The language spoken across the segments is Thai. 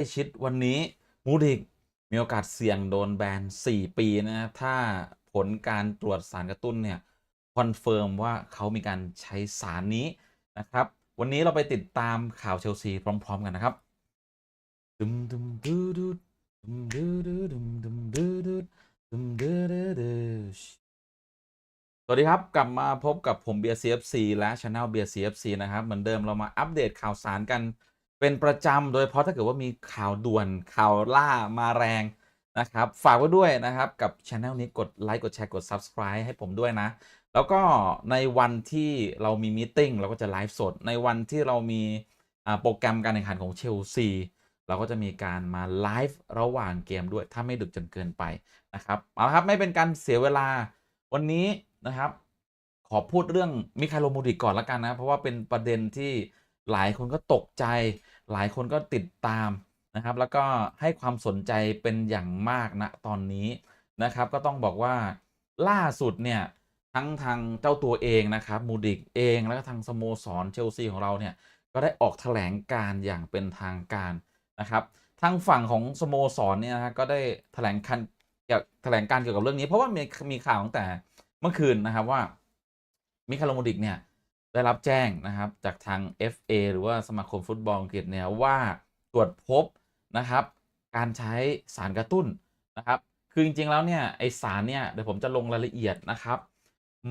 ล้ชิดวันนี้มูดิกมีโอกาสเสี่ยงโดนแบน 4 ปีนะครับ ถ้าผลการตรวจสารกระตุ้นเนี่ยคอนเฟิร์มว่าเขามีการใช้สารนี้นะครับ วันนี้เราไปติดตามข่าวเชลซีพร้อม ๆ กันนะครับดุมดุมดูดูดุมดูดูดุมดุมดูดูดุมดูดูดูสวัสดีครับ กลับมาพบกับผมเบียร์ CFC และช anel เบียร์ CFC นะครับ เหมือนเดิมเรามาอัปเดตข่าวสารกัน เป็นประจำโดยเฉพาะถ้าเกิดว่ามีข่าวด่วนข่าวล่ามาแรงนะครับ ฝากไว้ด้วยนะครับกับช anel นี้กดไลค์กดแชร์กด Subscribe ให้ผมด้วยนะ แล้วก็ในวันที่เรามีมีติ้งเราก็จะไลฟ์สด ในวันที่เรามีอ่าโปรแกรมการแข่งขันของเชลซีเราก็จะมีการมาไลฟ์ระหว่างเกมด้วย ถ้าไม่ดึกจนเกินไปนะครับเอาละครับไม่เป็นการเสียเวลาวันนี้นะครับ ขอพูดเรื่องมิคาโลมูดิกก่อนละกันนะ เพราะว่าเป็นประเด็นที่หลายคนก็ตกใจ หลายคนก็ติดตามนะครับ แล้วก็ให้ความสนใจเป็นอย่างมากณตอนนี้นะครับ ก็ต้องบอกว่าล่าสุดเนี่ยทั้งทางเจ้าตัวเองนะครับมูดิกเองแล้วก็ทางสโมสรเชลซีของเราเนี่ยก็ได้ออกแถลงการอย่างเป็นทางการนะครับทางฝั่งของสโมสรเนี่ยนะฮะก็ได้แถลงการเกี่ยวแถลงการเกี่ยวกับเรื่องนี้ เพราะว่ามีมีข่าวตั้งแต่เมื่อคืนนะครับว่ามิคาโลโมดิกเนี่ย ได้รับแจ้งนะครับ จากทาง FA หรือว่าสมาคมฟุตบอลอังกฤษเนี่ยว่าตรวจพบนะครับ การใช้สารกระตุ้นนะครับ คือจริงๆแล้วเนี่ยไอสารเนี่ยเดี๋ยวผมจะลงรายละเอียดนะครับ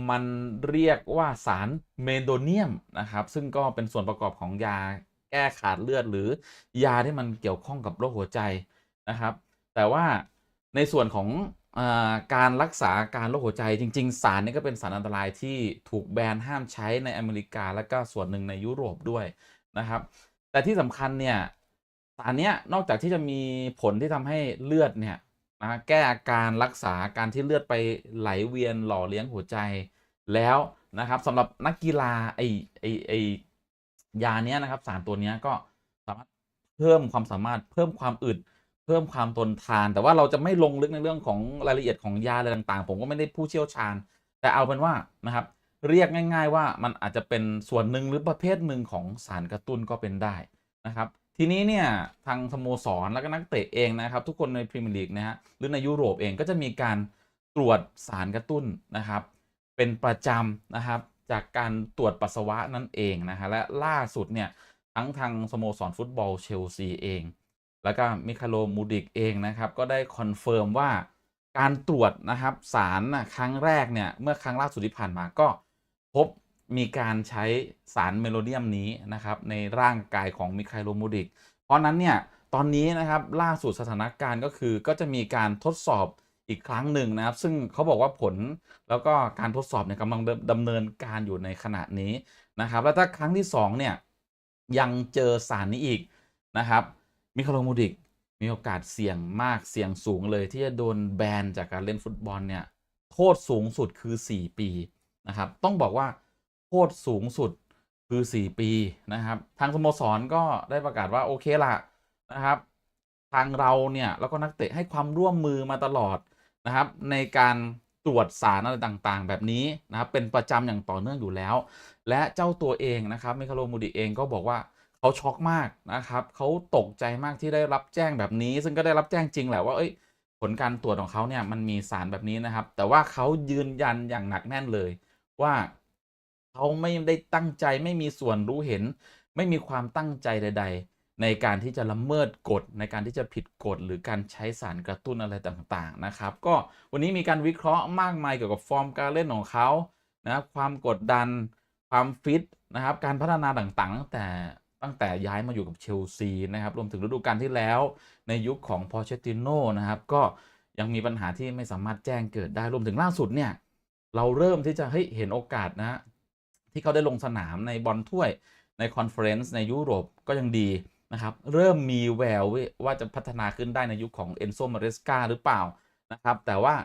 มันเรียกว่าสารเมโดเนียมนะครับ ซึ่งก็เป็นส่วนประกอบของยาแก้ขาดเลือด หรือยาที่มันเกี่ยวข้องกับโรคหัวใจนะครับ แต่ว่าในส่วนของ การรักษาการโรคหัวใจจริง ๆ สารนี้ก็เป็นสารอันตรายที่ถูกแบนห้ามใช้ในอเมริกาและก็ส่วนหนึ่งในยุโรปด้วยนะครับ แต่ที่สำคัญเนี่ยสารนี้นอกจากที่จะมีผลที่ทำให้เลือดเนี่ยนะแก้อาการรักษาการที่เลือดไปไหลเวียนหล่อเลี้ยงหัวใจแล้วนะครับสำหรับนักกีฬาไอไอไอยาเนี้ยนะครับ สารตัวนี้ก็สามารถเพิ่มความสามารถเพิ่มความอึด เพิ่มความทนทาน แต่ว่าเราจะไม่ลงลึกในเรื่องของรายละเอียดของยาอะไรต่างๆ ผมก็ไม่ได้ผู้เชี่ยวชาญ แต่เอาเป็นว่านะครับ เรียกง่าย ๆ ว่ามันอาจจะเป็นส่วนหนึ่งหรือประเภทหนึ่งของสารกระตุ้นก็เป็นได้นะครับ ทีนี้เนี่ยทางสโมสรแล้วก็นักเตะเองนะครับ ทุกคนในพรีเมียร์ลีกนะฮะหรือในยุโรปเองก็จะมีการตรวจสารกระตุ้นนะครับ เป็นประจำนะครับจากการตรวจปัสสาวะนั่นเองนะฮะและล่าสุดเนี่ยทั้งทางสโมสรฟุตบอลเชลซีเอง แล้วก็มิคาโลมูดิกเองนะครับก็ได้คอนเฟิร์มว่าการตรวจนะครับสารนะครั้งแรกเนี่ยเมื่อครั้งล่าสุดที่ผ่านมาก็พบมีการใช้สารเมโลเดียมนี้นะครับในร่างกายของมิคาโลมูดิก เพราะนั้นเนี่ยตอนนี้นะครับล่าสุดสถานการณ์ก็คือก็จะมีการทดสอบอีกครั้งหนึ่งนะครับ ซึ่งเขาบอกว่าผลแล้วก็การทดสอบเนี่ยกำลังดำเนินการอยู่ในขณะนี้นะครับ แล้วถ้าครั้งที่2เนี่ยยังเจอสารนี้อีกนะครับ มิคาโลมูดิกมีโอกาสเสี่ยงมากเสี่ยงสูงเลยที่จะโดนแบนจากการเล่นฟุตบอลเนี่ยโทษสูงสุดคือ 4 ปีนะครับ ต้องบอกว่าโทษสูงสุดคือ 4 ปีนะครับ ทางสโมสรก็ได้ประกาศว่าโอเคละนะครับ ทางเราเนี่ยแล้วก็นักเตะให้ความร่วมมือมาตลอดนะครับ ในการตรวจสารอะไรต่างๆ แบบนี้นะครับเป็นประจำอย่างต่อเนื่องอยู่แล้ว และเจ้าตัวเองนะครับมิคาโลมูดิเองก็บอกว่า เขาช็อกมากนะครับเขาตกใจมากที่ได้รับแจ้งแบบนี้ ซึ่งก็ได้รับแจ้งจริงแหละว่าเอ้ยผลการตรวจของเขาเนี่ยมันมีสารแบบนี้นะครับ แต่ว่าเขายืนยันอย่างหนักแน่นเลยว่าเขาไม่ได้ตั้งใจไม่มีส่วนรู้เห็น ไม่มีความตั้งใจใด ๆ ในการที่จะละเมิดกฎในการที่จะผิดกฎหรือการใช้สารกระตุ้นอะไรต่างๆนะครับ ก็วันนี้มีการวิเคราะห์มากมายเกี่ยวกับฟอร์มการเล่นของเขานะครับความกดดันความฟิตนะครับการพัฒนาต่างๆตั้งแต่ ตั้งแต่ย้ายมาอยู่กับเชลซีนะครับ รวมถึงฤดูกาลที่แล้วในยุคของพอเชติโน่นะครับ ก็ยังมีปัญหาที่ไม่สามารถแจ้งเกิดได้ รวมถึงล่าสุดเนี่ย เราเริ่มที่จะเฮ้ยเห็นโอกาสนะ ที่เขาได้ลงสนามในบอลถ้วยในคอนเฟอเรนซ์ในยุโรปก็ยังดีนะครับ เริ่มมีแววว่าจะพัฒนาขึ้นได้ในยุคของเอนโซมาเรสกาหรือเปล่านะครับ แต่ว่า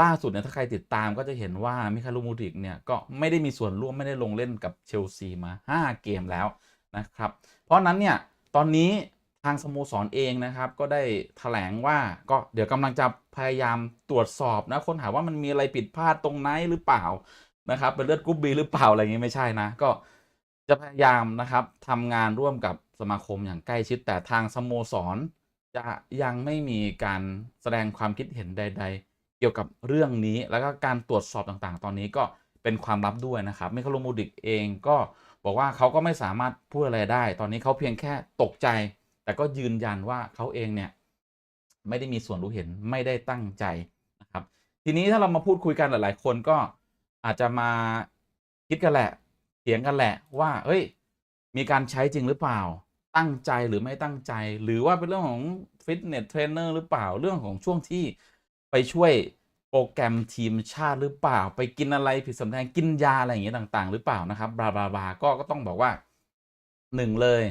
ล่าสุดเนี่ยถ้าใครติดตามก็จะเห็นว่ามิคาลูมูดิกเนี่ยก็ไม่ได้มีส่วนร่วมไม่ได้ลงเล่นกับเชลซีมา 5 เกมแล้ว นะครับ เพราะนั้นเนี่ยตอนนี้ทางสโมสรเองนะครับ ก็ได้แถลงว่าก็เดี๋ยวกำลังจะพยายามตรวจสอบนะค้นหาว่ามันมีอะไรผิดพลาดตรงไหนหรือเปล่านะครับเป็นเลือดกรุ๊ปบีหรือเปล่าอะไรอย่างงี้ไม่ใช่นะ ก็จะพยายามนะครับทำงานร่วมกับสมาคมอย่างใกล้ชิดแต่ทางสโมสร จะยังไม่มีการแสดงความคิดเห็นใด ๆ เกี่ยวกับเรื่องนี้ แล้วก็การตรวจสอบต่างๆ ตอนนี้ก็ เป็นความลับด้วยนะครับไมิคาโลมูดิกเองก็บอกว่าเขาก็ไม่สามารถพูดอะไรได้ ตอนนี้เขาเพียงแค่ตกใจ แต่ก็ยืนยันว่าเขาเองเนี่ยไม่ได้มีส่วนรู้เห็นไม่ได้ตั้งใจนะครับ ทีนี้ถ้าเรามาพูดคุยกันหลาย ๆ คนก็อาจจะมาคิดกันแหละเถียงกันแหละว่าเฮ้ย มีการใช้จริงหรือเปล่า ตั้งใจหรือไม่ตั้งใจ หรือว่าเป็นเรื่องของฟิตเนสเทรนเนอร์หรือเปล่าเรื่องของช่วงที่ไปช่วย โปรแกรมทีมชาติหรือเปล่า ไปกินอะไรผิดสำแดงกินยาอะไรอย่างเงี้ยต่าง ๆ หรือเปล่านะครับบลาบลาบลาก็ก็ต้องบอกว่าหนึ่งเลย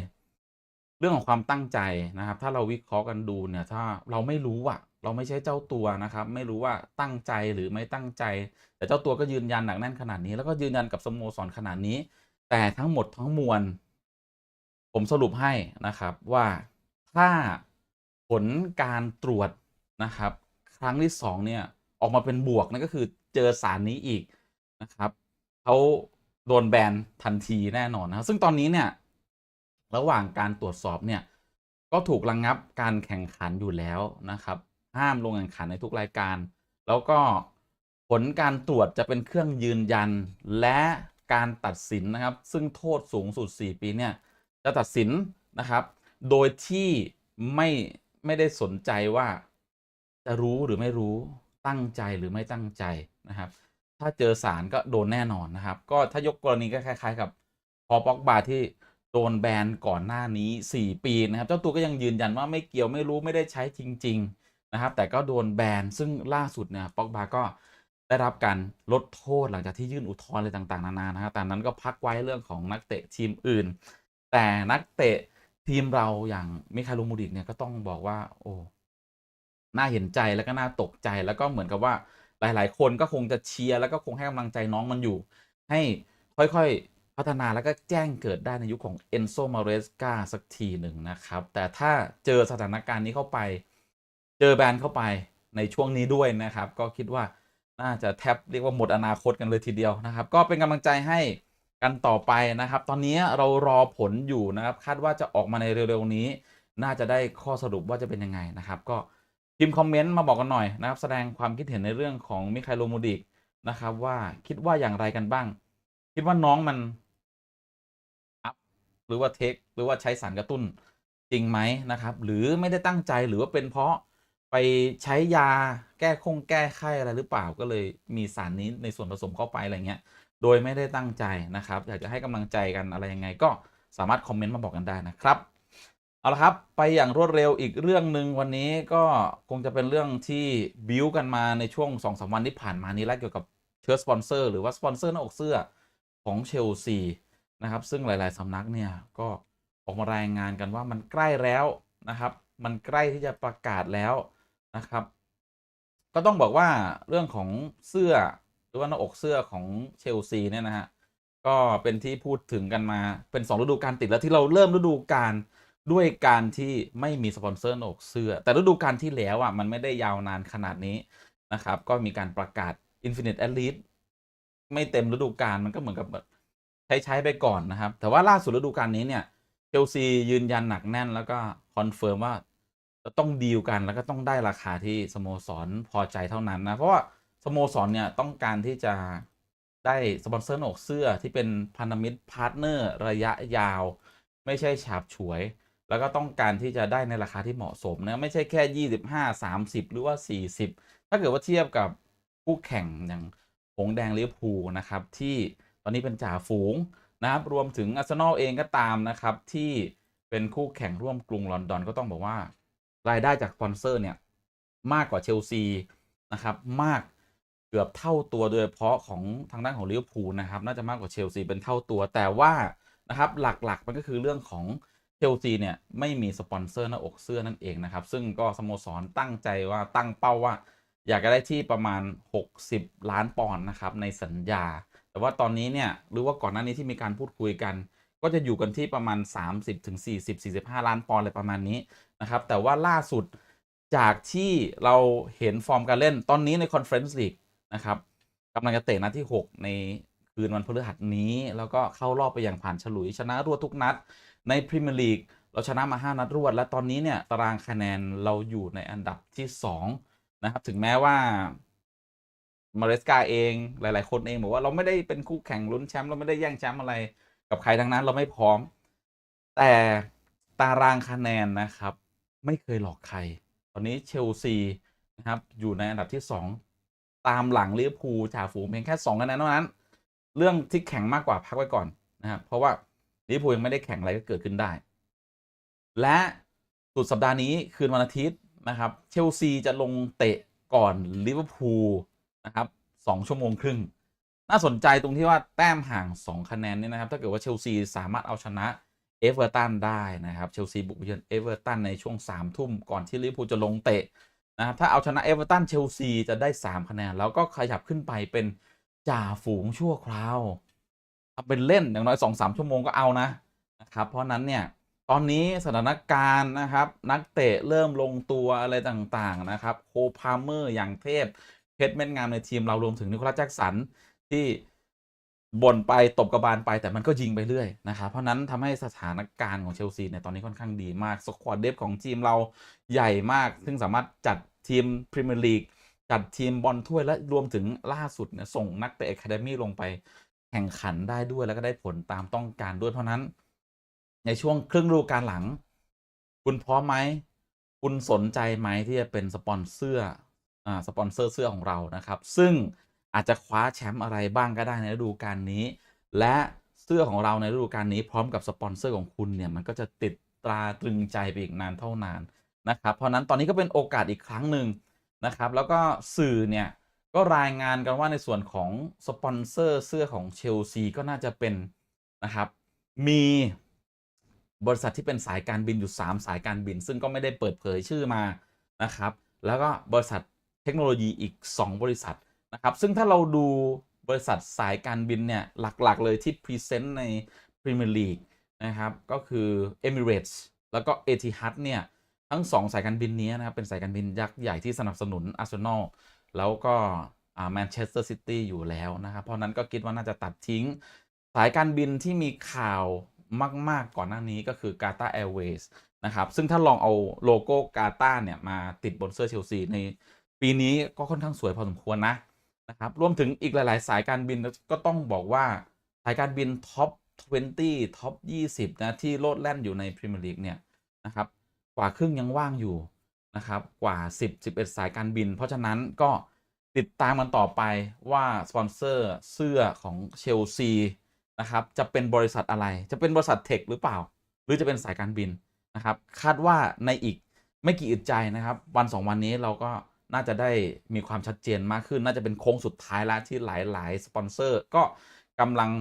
เรื่องของความตั้งใจนะครับ ถ้าเราวิเคราะห์กันดูเนี่ย ถ้าเราไม่รู้อะเราไม่ใช่เจ้าตัวนะครับ ไม่รู้ว่าตั้งใจหรือไม่ตั้งใจ แต่เจ้าตัวก็ยืนยันหนักแน่นขนาดนี้ แล้วก็ยืนยันกับสโมสรขนาดนี้ แต่ทั้งหมดทั้งมวล ผมสรุปให้นะครับว่าถ้าผลการตรวจนะครับ ครั้งที่สองเนี่ย ออกมาเป็นบวกนั่นก็คือเจอสารนี้อีกนะครับเขาโดนแบนทันทีแน่นอนนะครับซึ่งตอนนี้เนี่ยระหว่างการตรวจสอบเนี่ยก็ถูกระงงับการแข่งขันอยู่แล้วนะครับ ห้ามลงแข่งขันในทุกรายการ แล้วก็ผลการตรวจจะเป็นเครื่องยืนยันและการตัดสินนะครับ ซึ่งโทษสูงสุด 4 ปีเนี่ยจะตัดสินนะครับ โดยที่ไม่ไม่ได้สนใจว่าจะรู้หรือไม่รู้ ตั้งใจหรือไม่ตั้งใจนะครับ ถ้าเจอสารก็โดนแน่นอนนะครับ ก็ถ้ายกกรณีก็คล้าย ๆ กับพอป็อกบาที่โดนแบนก่อนหน้านี้ 4 ปีนะครับ เจ้าตัวก็ยังยืนยันว่าไม่เกี่ยวไม่รู้ไม่ได้ใช้จริง ๆนะครับ แต่ก็โดนแบนซึ่งล่าสุดเนี่ยป็อกบาก็ได้รับการลดโทษหลังจากที่ยื่นอุทธรณ์อะไรต่างๆนานานะครับแต่นั้นก็พักไว้เรื่องของนักเตะทีมอื่น แต่นักเตะทีมเราอย่างมิคาลูมูดิกเนี่ยก็ต้องบอกว่าโอ้ น่าเห็นใจแล้วก็น่าตกใจแล้วก็เหมือนกับว่าหลาย ๆ คนก็คงจะเชียร์แล้วก็คงให้กำลังใจน้องมันอยู่ ให้ค่อยๆ พัฒนาแล้วก็แจ้งเกิดได้ในยุคของเอนโซมาเรสกาสักทีหนึ่งนะครับ แต่ถ้าเจอสถานการณ์นี้เข้าไป เจอแบนเข้าไปในช่วงนี้ด้วยนะครับ ก็คิดว่าน่าจะแทบเรียกว่าหมดอนาคตกันเลยทีเดียวนะครับ ก็เป็นกำลังใจให้กันต่อไปนะครับ ตอนนี้เรารอผลอยู่นะครับ คาดว่าจะออกมาในเร็วๆนี้ น่าจะได้ข้อสรุปว่าจะเป็นยังไงนะครับ ก็ พิมพ์คอมเมนต์มาบอกกันหน่อยนะครับ แสดงความคิดเห็นในเรื่องของมิคาโลมูดิกนะครับ ว่าคิดว่าอย่างไรกันบ้าง คิดว่าน้องมันอัพหรือว่าเทคหรือว่าใช้สารกระตุ้นจริงไหมนะครับ หรือไม่ได้ตั้งใจหรือว่าเป็นเพราะไปใช้ยาแก้คงแก้ไข้อะไรหรือเปล่าก็เลยมีสารนี้ในส่วนผสมเข้าไปอะไรเงี้ย โดยไม่ได้ตั้งใจนะครับ อยากจะให้กำลังใจกันอะไรยังไง ก็สามารถคอมเมนต์มาบอกกันได้นะครับ เอาละครับ ไปอย่างรวดเร็วอีกเรื่องหนึ่งวันนี้ก็คงจะเป็นเรื่องที่บิวกันมาในช่วง2อสวันที่ผ่านมานี้แล้วเกี่ยวกับเชื้อสปอนเซอร์หรือว่าสปอนเซอร์หน้าอกเสื้อของเชลซีนะครับ ซึ่งหลาย ๆสำนักเนี่ยก็ออกมารายงานกันว่ามันใกล้แล้วนะครับ มันใกล้ที่จะประกาศแล้วนะครับ ก็ต้องบอกว่าเรื่องของเสื้อหรือว่าหน้าอกเสื้อของเชลซีเนี่ยนะฮะก็เป็นที่พูดถึงกันมาเป็น 2 ฤดูกาลติดแล้วที่เราเริ่มฤดูกาล ด้วยการที่ไม่มีสปอนเซอร์หน้าอกเสื้อ แต่ฤดูกาลที่แล้วอะมันไม่ได้ยาวนานขนาดนี้นะครับ ก็มีการประกาศ Infinite Elite ไม่เต็มฤดูกาลมันก็เหมือนกับแบบใช้ใช้ไปก่อนนะครับ แต่ว่าล่าสุดฤดูกาลนี้เนี่ยเชลซียืนยันหนักแน่นแล้วก็คอนเฟิร์มว่าจะต้องดีลกันแล้วก็ต้องได้ราคาที่สโมสรพอใจเท่านั้นนะ เพราะว่าสโมสรเนี่ยต้องการที่จะได้สปอนเซอร์หนอกเสื้อที่เป็นพันธมิตรพาร์ทเนอร์ระยะยาว ไม่ใช่ฉาบฉวย แล้วก็ต้องการที่จะได้ในราคาที่เหมาะสมนะไม่ใช่แค่ 25 30 หรือว่า 40 ถ้าเกิดว่าเทียบกับคู่แข่งอย่างหงแดงลิเวอร์พูลนะครับที่ตอนนี้เป็นจ่าฝูงนะครับรวมถึงอาร์เซนอลเองก็ตามนะครับที่เป็นคู่แข่งร่วมกรุงลอนดอนก็ต้องบอกว่ารายได้จากสปอนเซอร์เนี่ยมากกว่าเชลซีนะครับมากเกือบเท่าตัวโดยเฉพาะของทางด้านของลิเวอร์พูลนะครับน่าจะมากกว่าเชลซีเป็นเท่าตัวแต่ว่านะครับหลักๆมันก็คือเรื่องของ เชลซีเนี่ยไม่มีสปอนเซอร์หน้าอกเสื้อนั่นเองนะครับ ซึ่งก็สโมสรตั้งใจว่าตั้งเป้าว่า อยากจะได้ที่ประมาณ 60 ล้านปอนด์นะครับในสัญญา แต่ว่าตอนนี้เนี่ยหรือว่าก่อนหน้านี้ที่มีการพูดคุยกัน ก็จะอยู่กันที่ประมาณ 30ถึง40 45 ล้านปอนด์อะไรประมาณนี้นะครับแต่ว่าล่าสุดจากที่เราเห็นฟอร์มการเล่นตอนนี้ในคอนเฟรนซ์ลีกนะครับกำลังจะเตะนัดที่ 6 ในคืนวันพฤหัสนี้ แล้วก็เข้ารอบไปอย่างผ่านฉลุยชนะรวดทุกนัด ในพรีเมียร์ลีกเราชนะมา 5 นัดรวด และตอนนี้เนี่ยตารางคะแนนเราอยู่ในอันดับที่ 2 นะครับ ถึงแม้ว่ามาเรสกาเองหลาย ๆ คนเองบอกว่าเราไม่ได้เป็นคู่แข่งลุ้นแชมป์เราไม่ได้แย่งแชมป์อะไรกับใครทั้งนั้นเราไม่พร้อม แต่ตารางคะแนนนะครับ ไม่เคยหลอกใคร ตอนนี้เชลซีนะครับอยู่ในอันดับที่ 2 ตามหลังลิเวอร์พูลจ่าฝูงเพียงแค่2คะแนนเท่านั้น เรื่องที่แข่งมากกว่าพักไว้ก่อนนะครับเพราะว่า ลิเวอร์พูลยังไม่ได้แข่งอะไรก็เกิดขึ้นได้ และสุดสัปดาห์นี้คืนวันอาทิตย์นะครับเชลซีจะลงเตะก่อนลิเวอร์พูลนะครับสองชั่วโมงครึ่ง น่าสนใจตรงที่ว่าแต้มห่าง 2 คะแนนเนี่ยนะครับ ถ้าเกิดว่าเชลซีสามารถเอาชนะเอเวอร์ตันได้นะครับเชลซีบุกไปเยือนเอเวอร์ตันในช่วง3ทุ่มก่อนที่ลิเวอร์พูลจะลงเตะนะครับถ้าเอาชนะเอเวอร์ตันเชลซีจะได้ 3 คะแนน แล้วก็ขยับขึ้นไปเป็นจ่าฝูงชั่วคราว ทำเป็นเล่นอย่างน้อย2-3ชั่วโมงก็เอานะนะครับ เพราะนั้นเนี่ยตอนนี้สถานการณ์นะครับ นักเตะเริ่มลงตัวอะไรต่างๆนะครับโคพาเมอร์อย่างเทพเพชรเม็ดงามในทีมเรารวมถึงนิโคลัสแจ็คสันที่บ่นไปตบกระบาลไปแต่มันก็ยิงไปเรื่อยนะครับเพราะนั้นทำให้สถานการณ์ของเชลซีเนี่ยตอนนี้ค่อนข้างดีมากสควอตเดฟของทีมเราใหญ่มาก ซึ่งสามารถจัดทีมพรีเมียร์ลีกจัดทีมบอลถ้วยและรวมถึงล่าสุดเนี่ยส่งนักเตะอะคาเดมี่ลงไป แข่งขันได้ด้วยแล้วก็ได้ผลตามต้องการด้วยเพราะนั้น ในช่วงครึ่งฤดูกาลหลัง คุณพร้อมไหม คุณสนใจไหมที่จะเป็นสปอนเซอร์อ่าสปอนเซอร์เสื้อของเรานะครับ ซึ่งอาจจะคว้าแชมป์อะไรบ้างก็ได้ในฤดูกาลนี้ และเสื้อของเราในฤดูกาลนี้พร้อมกับสปอนเซอร์ของคุณเนี่ยมันก็จะติดตราตรึงใจไปอีกนานเท่านานนะครับ เพราะนั้นตอนนี้ก็เป็นโอกาสอีกครั้งหนึ่งนะครับ แล้วก็สื่อเนี่ย ก็รายงานกันว่าในส่วนของสปอนเซอร์เสื้อของเชลซีก็น่าจะเป็นนะครับ มีบริษัทที่เป็นสายการบินอยู่ 3 สายการบิน ซึ่งก็ไม่ได้เปิดเผยชื่อมานะครับ แล้วก็บริษัทเทคโนโลยีอีก 2 บริษัทนะครับ ซึ่งถ้าเราดูบริษัทสายการบินเนี่ยหลักๆเลยที่พรีเซนต์ในพรีเมียร์ลีกนะครับก็คือ Emirates แล้วก็ Etihad เนี่ยทั้ง 2 สายการบินนี้นะครับเป็นสายการบินยักษ์ใหญ่ที่สนับสนุนอาร์เซนอล แล้วก็แมนเชสเตอร์ซิตี้อยู่แล้วนะครับ เพราะนั้นก็คิดว่าน่าจะตัดทิ้ง สายการบินที่มีข่าวมาก ๆ ก่อนหน้านี้ก็คือ g a t a Airways นะครับ ซึ่งถ้าลองเอาโลโก้กาตาเนี่ยมาติดบนเสื้อเชลซีในปีนี้ก็ค่อนข้างสวยพอสมควรนะนะครับรวมถึงอีกหลาย ๆ สายการบินก็ต้องบอกว่าสายการบินท็อป 20 ท็อป 20 นะ ที่โลดแล่นอยู่ในพรีเมียร์ลีกเนี่ยนะครับกว่าครึ่งยังว่างอยู่ นะครับกว่า 10 11 สายการบิน เพราะฉะนั้นก็ติดตามกันต่อไปว่าสปอนเซอร์เสื้อของเชลซีนะครับจะเป็นบริษัทอะไร จะเป็นบริษัทเทคหรือเปล่า หรือจะเป็นสายการบินนะครับ คาดว่าในอีกไม่กี่อึดใจนะครับ วันสองวันนี้เราก็น่าจะได้มีความชัดเจนมากขึ้น น่าจะเป็นโค้งสุดท้ายแล้วที่หลายๆสปอนเซอร์ก็กำลัง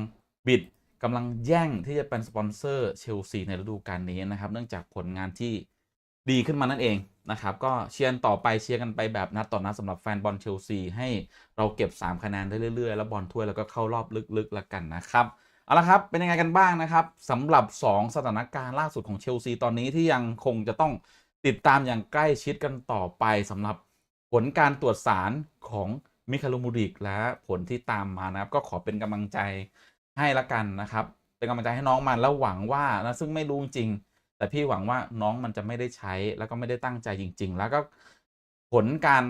บิดกำลังแย่งที่จะเป็นสปอนเซอร์เชลซีในฤดูกาลนี้นะครับ เนื่องจากผลงานที่ดีขึ้นมานั่นเอง นะครับก็เชียร์ต่อไปเชียร์กันไปแบบนัดต่อนัดสำหรับแฟนบอลเชลซีให้เราเก็บ 3 คะแนนได้เรื่อยๆ แล้วบอลถ้วยแล้วก็เข้ารอบลึกๆแล้วกันนะครับเอาละครับเป็นยังไงกันบ้างนะครับสำหรับ 2 สถานการณ์ล่าสุดของเชลซีตอนนี้ที่ยังคงจะต้องติดตามอย่างใกล้ชิดกันต่อไปสำหรับผลการตรวจสารของมิคาลูมูริกและผลที่ตามมานะครับ ก็ขอเป็นกำลังใจให้ละกันนะครับ เป็นกำลังใจให้น้องมันแล้วหวังว่านะซึ่งไม่รู้จริง แต่พี่หวังว่าน้องมันจะไม่ได้ใช้แล้วก็ไม่ได้ตั้งใจจริง ๆ แล้วก็ผลการ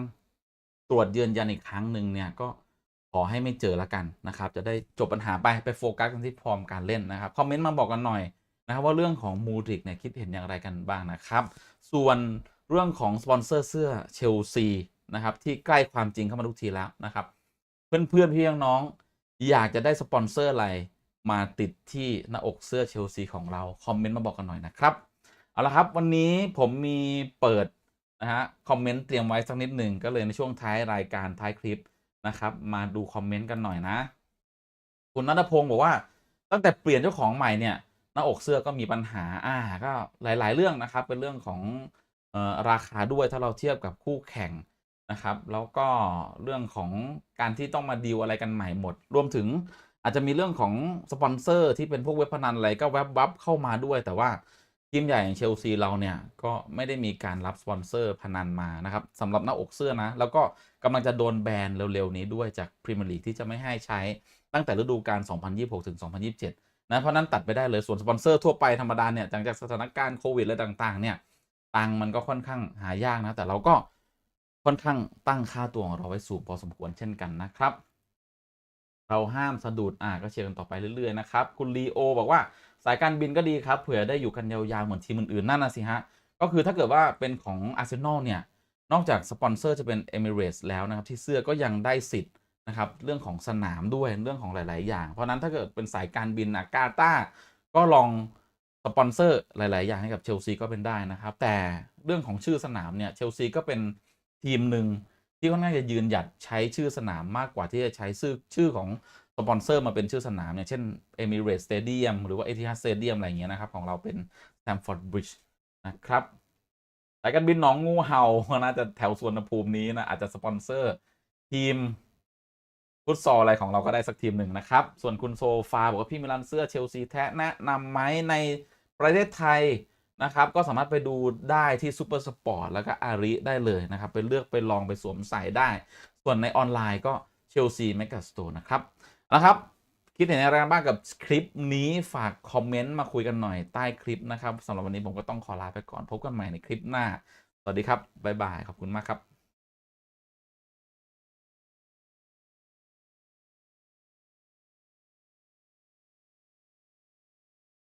ตรวจยืนยันอีกครั้งหนึ่งเนี่ยก็ขอให้ไม่เจอแล้วกันนะครับ จะได้จบปัญหาไปไปโฟกัสกันที่ฟอร์มการเล่นนะครับคอมเมนต์มาบอกกันหน่อยนะครับว่าเรื่องของมูดริกเนี่ยคิดเห็นอย่างไรกันบ้างนะครับ ส่วนเรื่องของสปอนเซอร์เสื้อเชลซีนะครับที่ใกล้ความจริงเข้ามาทุกทีแล้วนะครับ เพื่อนๆพี่น้องอยากจะได้สปอนเซอร์อะไร มาติดที่หน้าอกเสื้อเชลซีของเรา คอมเมนต์มาบอกกันหน่อยนะครับ เอาละครับวันนี้ผมมีเปิดนะฮะคอมเมนต์เตรียมไว้สักนิดหนึ่งก็เลยในช่วงท้ายรายการท้ายคลิปนะครับ มาดูคอมเมนต์กันหน่อยนะ คุณนัทพงศ์บอกว่าตั้งแต่เปลี่ยนเจ้าของใหม่เนี่ยหน้าอกเสื้อก็มีปัญหาอ่าก็หลาย ๆ เรื่องนะครับ เป็นเรื่องของออราคาด้วยถ้าเราเทียบกับคู่แข่งนะครับ แล้วก็เรื่องของการที่ต้องมาดีลอะไรกันใหม่หมด รวมถึง อาจจะมีเรื่องของสปอนเซอร์ที่เป็นพวกเว็บพนันอะไรก็แวบวับเข้ามาด้วย แต่ว่าทีมใหญ่อย่างเชลซีเราเนี่ยก็ไม่ได้มีการรับสปอนเซอร์พนันมานะครับสำหรับหน้าอกเสื้อนะ แล้วก็กำลังจะโดนแบนเร็วๆนี้ด้วยจากพรีเมียร์ลีกที่จะไม่ให้ใช้ตั้งแต่ฤดูกาล 2026ถึง2027 นะ เพราะนั้นตัดไปได้เลยส่วนสปอนเซอร์ทั่วไปธรรมดาเนี่ยหลังจากสถานการณ์โควิดอะต่างๆ เนี่ยตังมันก็ค่อนข้างหายากนะ แต่เราก็ค่อนข้างตั้งค่าตัวของเราไว้สูงพอสมควรเช่นกันนะครับ เราห้ามสะดุดอะก็เชียร์กันต่อไปเรื่อยๆนะครับคุณลีโอบอกว่าสายการบินก็ดีครับเผื่อได้อยู่กันยาวๆเหมือนทีมอื่นๆนั่นนะสิฮะก็คือถ้าเกิดว่าเป็นของอาร์เซนอลเนี่ยนอกจากสปอนเซอร์จะเป็น Emirates แล้วนะครับที่เสื้อก็ยังได้สิทธิ์นะครับเรื่องของสนามด้วยเรื่องของหลาย ๆ อย่าง เพราะฉะนั้นถ้าเกิดเป็นสายการบินอากาตาก็ลองสปอนเซอร์หลาย ๆ อย่างให้กับเชลซีก็เป็นได้นะครับ แต่เรื่องของชื่อสนามเนี่ยเชลซีก็เป็นทีมหนึ่ง ที่ค่อนข้างจะยืนหยัดใช้ชื่อสนามมากกว่าที่จะใช้ชื่อชื่อของสปอนเซอร์มาเป็นชื่อสนามเนี่ยเช่น Emirates Stadium หรือว่า Etihad Stadium อะไรอย่างเงี้ยนะครับ ของเราเป็น Stamford Bridge นะครับสายการบินหนองงูเห่าน่าจะแถวสวนภูมินี้นะอาจจะสปอนเซอร์ทีมฟุตซอลอะไรของเราก็ได้สักทีมหนึ่งนะครับ ส่วนคุณโซฟาบอกว่าพี่มิลันเสื้อเชลซีแท้แนะนำไหมในประเทศไทย นะครับ ก็สามารถไปดูได้ที่ซูเปอร์สปอร์ตแล้วก็อาริได้เลยนะครับ ไปเลือกไปลองไปสวมใส่ได้ ส่วนในออนไลน์ก็เชลซีแมกกาสโตนะครับนะครับ คิดเห็นอะไรบ้างกับคลิปนี้ฝากคอมเมนต์มาคุยกันหน่อยใต้คลิปนะครับสำหรับวันนี้ผมก็ต้องขอลาไปก่อนพบกันใหม่ในคลิปหน้า สวัสดีครับบ๊ายบายขอบคุณมากครับ